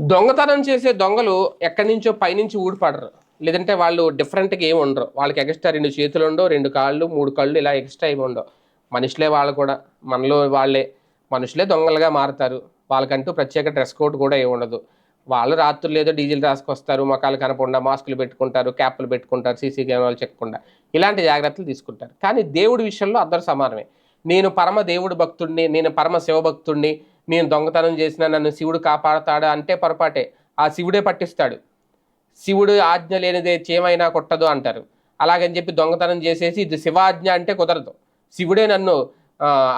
దొంగతనం చేసే దొంగలు ఎక్కడి నుంచో పైనుంచి ఊడిపడరు. లేదంటే వాళ్ళు డిఫరెంట్గా ఏమి ఉండరు. వాళ్ళకి ఎక్స్ట్రా రెండు చేతులు ఉండవు రెండు కాళ్ళు మూడు కళ్ళు ఇలా ఎక్స్ట్రా ఏమి ఉండవు. మనుషులే వాళ్ళు కూడా. మనలో వాళ్ళే. మనుషులే దొంగలుగా మారుతారు. వాళ్ళకంటూ ప్రత్యేక డ్రెస్ కోడ్ కూడా ఏమి ఉండదు. వాళ్ళు రాత్రులు ఏదో డీజిల్ రాసుకొస్తారు మొక్కలు కనపకుండా మాస్కులు పెట్టుకుంటారు క్యాప్లు పెట్టుకుంటారు సీసీ కెమెరాలు చెక్కకుండా ఇలాంటి జాగ్రత్తలు తీసుకుంటారు. కానీ దేవుడి విషయంలో అందరూ సమానమే. నేను పరమ దేవుడు భక్తుడిని నేను పరమ శివభక్తుడిని నేను దొంగతనం చేసిన నన్ను శివుడు కాపాడతాడు అంటే పొరపాటే. ఆ శివుడే పట్టిస్తాడు. శివుడు ఆజ్ఞ లేనిదే చేమైనా కొట్టదు అంటారు. అలాగని చెప్పి దొంగతనం చేసేసి ఇది శివాజ్ఞ అంటే కుదరదు. శివుడే నన్ను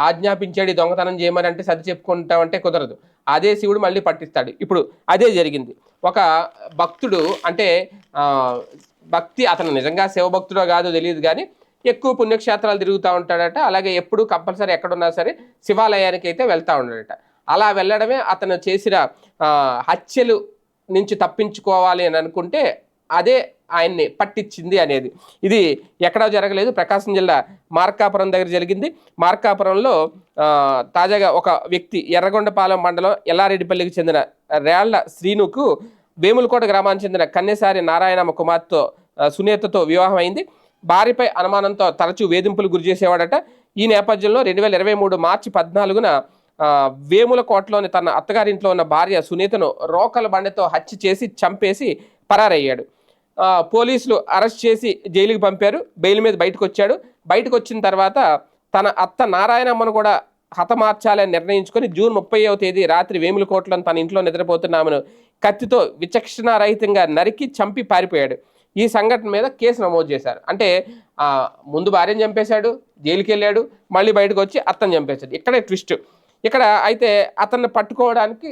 ఆజ్ఞాపించాడు దొంగతనం చేయమని అంటే సర్ది చెప్పుకుంటామంటే కుదరదు. అదే శివుడు మళ్ళీ పట్టిస్తాడు. ఇప్పుడు అదే జరిగింది. ఒక భక్తుడు అంటే భక్తి అతను నిజంగా శివభక్తుడో కాదో తెలియదు కానీ ఎక్కువ పుణ్యక్షేత్రాలు తిరుగుతూ ఉంటాడట. అలాగే ఎప్పుడు కంపల్సరీ ఎక్కడున్నా సరే శివాలయానికి అయితే వెళ్తూ ఉన్నాడట. అలా వెళ్ళడమే అతను చేసిన హత్యలు నుంచి తప్పించుకోవాలి అని అనుకుంటే అదే ఆయన్ని పట్టించింది అనేది. ఇది ఎక్కడా జరగలేదు. ప్రకాశం జిల్లా మార్కాపురం దగ్గర జరిగింది. మార్కాపురంలో తాజాగా ఒక వ్యక్తి ఎర్రగొండపాలెం మండలం ఎల్లారెడ్డిపల్లికి చెందిన రేళ్ళ శ్రీనుకు వేములకోట గ్రామానికి చెందిన కన్యసారి నారాయణమ్మ కుమార్తో సునీతతో వివాహం అయింది భార్యపై అనుమానంతో తరచూ వేధింపులు గురి చేసేవాడట. ఈ నేపథ్యంలో రెండు వేల ఇరవై మూడు మార్చి పద్నాలుగున వేముల వేములకోటలోని తన అత్తగారింట్లో ఉన్న భార్య సునీతను రోకల బండతో హత్య చేసి చంపేసి పరారయ్యాడు. పోలీసులు అరెస్ట్ చేసి జైలుకి పంపారు. బెయిల్ మీద బయటకు వచ్చాడు బయటకు వచ్చిన తర్వాత తన అత్త నారాయణమ్మను కూడా హతమార్చాలని నిర్ణయించుకొని జూన్ ముప్పైవ తేదీ రాత్రి వేములకోటలో తన ఇంట్లో నిద్రపోతున్నామను కత్తితో విచక్షణారహితంగా నరికి చంపి పారిపోయాడు. ఈ సంఘటన మీద కేసు నమోదు చేశారు. అంటే ముందు భార్యను చంపేశాడు జైలుకి వెళ్ళాడు మళ్ళీ బయటకు వచ్చి అత్తను చంపేశాడు. ఇక్కడే ట్విస్ట్. ఇక్కడ అయితే అతన్ని పట్టుకోవడానికి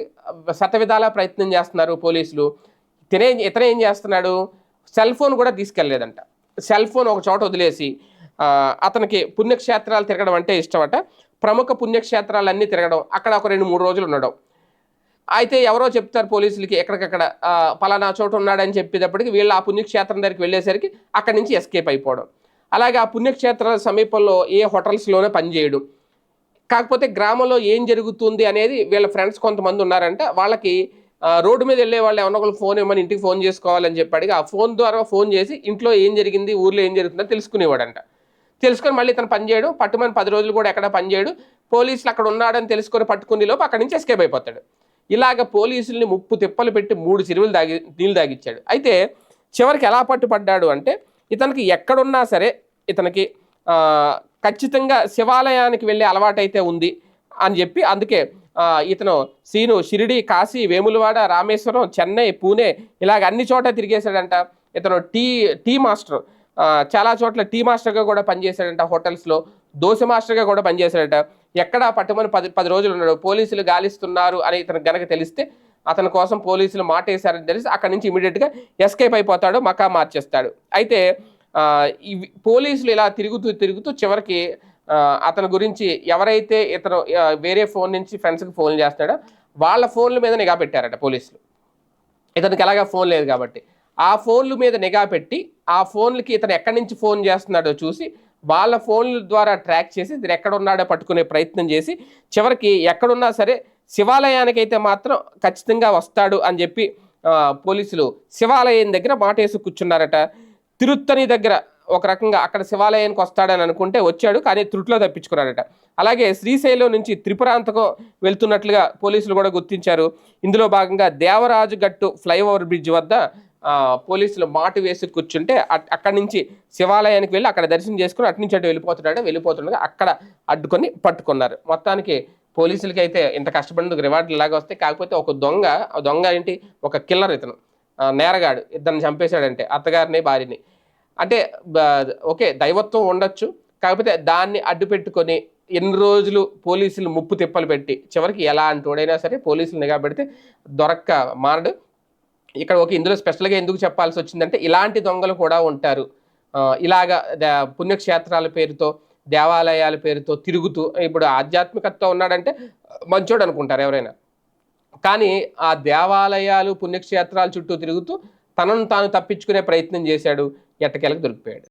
శతవిధాలా ప్రయత్నం చేస్తున్నారు పోలీసులు. తినే ఇతను ఏం చేస్తున్నాడు? సెల్ ఫోన్ కూడా తీసుకెళ్ళేదంట సెల్ ఫోన్ ఒక చోట వదిలేసి అతనికి పుణ్యక్షేత్రాలు తిరగడం అంటే ఇష్టమట. ప్రముఖ పుణ్యక్షేత్రాలన్నీ తిరగడం అక్కడ ఒక రెండు మూడు రోజులు ఉండడం. అయితే ఎవరో చెప్తారు పోలీసులకి ఎక్కడికక్కడ పలానా చోట ఉన్నాడని చెప్పేటప్పటికి వీళ్ళు ఆ పుణ్యక్షేత్రం దగ్గరికి వెళ్ళేసరికి అక్కడి నుంచి ఎస్కేప్ అయిపోవడం. అలాగే ఆ పుణ్యక్షేత్రాల సమీపంలో ఏ హోటల్స్లోనే పనిచేయడం. కాకపోతే గ్రామంలో ఏం జరుగుతుంది అనేది వీళ్ళ ఫ్రెండ్స్ కొంతమంది ఉన్నారంట. వాళ్ళకి రోడ్డు మీద వెళ్ళే వాళ్ళు ఎవరో ఒకరు ఫోన్ ఇవ్వమని ఇంటికి ఫోన్ చేసుకోవాలని చెప్పాడు ఆ ఫోన్ ద్వారా ఫోన్ చేసి ఇంట్లో ఏం జరిగింది ఊర్లో ఏం జరుగుతుందో తెలుసుకునేవాడంట. తెలుసుకొని మళ్ళీ తను పనిచేయడు పట్టుమని పది రోజులు కూడా ఎక్కడ పనిచేయడు పోలీసులు అక్కడ ఉన్నాడని తెలుసుకొని పట్టుకునే లోపు అక్కడి నుంచి ఎస్కేప్ అయిపోతాడు. ఇలాగ పోలీసుల్ని ముప్పు తిప్పలు పెట్టి మూడు చెరువులు దాగి నీళ్ళు దాగిచ్చాడు. అయితే చివరికి ఎలా పట్టుపడ్డాడు అంటే ఇతనికి ఎక్కడున్నా సరే ఇతనికి ఖచ్చితంగా శివాలయానికి వెళ్ళే అలవాటైతే ఉంది అని చెప్పి అందుకే ఇతను సీను షిరిడి కాశీ వేములవాడ రామేశ్వరం చెన్నై పూణే ఇలాగ అన్ని చోట తిరిగేశాడంట. ఇతను టీ టీ మాస్టర్. చాలా చోట్ల టీ మాస్టర్గా కూడా పనిచేశాడంట హోటల్స్లో. దోశ మాస్టర్గా కూడా పనిచేశాడట. ఎక్కడ పట్టుమని పది పది రోజులు ఉన్నాడు పోలీసులు గాలిస్తున్నారు అని ఇతను గనక తెలిస్తే అతని కోసం పోలీసులు మాటేశారని తెలిసి అక్కడి నుంచి ఇమీడియట్గా ఎస్కేప్ అయిపోతాడు మకా మార్చేస్తాడు. అయితే ఇవి పోలీసులు ఇలా తిరుగుతూ తిరుగుతూ చివరికి అతని గురించి ఎవరైతే ఇతను వేరే ఫోన్ నుంచి ఫ్రెండ్స్కి ఫోన్ చేస్తాడో వాళ్ళ ఫోన్ల మీద నిఘా పెట్టారట పోలీసులు. ఇతనికి ఎలాగా ఫోన్ లేదు కాబట్టి. ఆ ఫోన్ల మీద నిఘా పెట్టి ఆ ఫోన్లకి ఇతను ఎక్కడి నుంచి ఫోన్ చేస్తున్నాడో చూసి వాళ్ళ ఫోన్ల ద్వారా ట్రాక్ చేసి ఇతను ఎక్కడ ఉన్నాడో పట్టుకునే ప్రయత్నం చేసి చివరికి ఎక్కడున్నా సరే శివాలయానికి అయితే మాత్రం ఖచ్చితంగా వస్తాడు అని చెప్పి పోలీసులు శివాలయం దగ్గర మాటేసి కూర్చున్నారట. తిరుత్తని దగ్గర ఒక రకంగా అక్కడ శివాలయానికి వస్తాడని అనుకుంటే వచ్చాడు కానీ త్రుట్లో తప్పించుకున్నాడట. అలాగే శ్రీశైలం నుంచి త్రిపురాంతకం వెళ్తున్నట్లుగా పోలీసులు కూడా గుర్తించారు. ఇందులో భాగంగా దేవరాజు గట్టు ఫ్లైఓవర్ బ్రిడ్జ్ వద్ద పోలీసులు మాటు వేసి కూర్చుంటే అట్- అక్కడి నుంచి శివాలయానికి వెళ్ళి అక్కడ దర్శనం చేసుకుని అటు నుంచి అటు వెళ్ళిపోతున్నాడు వెళ్ళిపోతుండగా అక్కడ అడ్డుకొని పట్టుకున్నారు. మొత్తానికి పోలీసులకి అయితే ఇంత కష్టపడినందుకు రివార్డులు ఇలాగా వస్తాయి. కాకపోతే ఒక దొంగ దొంగ ఏంటి? ఒక కిల్లర్ ఇతను. నేరగాడు ఇద్దరిని చంపేశాడంటే అత్తగారిని భార్యని. అంటే ఓకే దైవత్వం ఉండొచ్చు కాకపోతే దాన్ని అడ్డు పెట్టుకొని ఎన్ని రోజులు పోలీసులు ముప్పు తిప్పలు పెట్టి చివరికి ఎలా అంటోడైనా సరే పోలీసులు నిఘా పెడితే దొరక్క మారడు. ఇక్కడ ఒక ఇందులో స్పెషల్గా ఎందుకు చెప్పాల్సి వచ్చిందంటే ఇలాంటి దొంగలు కూడా ఉంటారు. ఇలాగ ఇలాగా పుణ్యక్షేత్రాల పేరుతో దేవాలయాల పేరుతో తిరుగుతూ ఇప్పుడు ఆధ్యాత్మికత ఉన్నాడంటే మంచోడు అనుకుంటారు ఎవరైనా. కానీ ఆ దేవాలయాలు పుణ్యక్షేత్రాల చుట్టూ తిరుగుతూ తనను తాను తప్పించుకునే ప్రయత్నం చేశాడు. ఎట్టకేలకు దొరికిపోయాడు.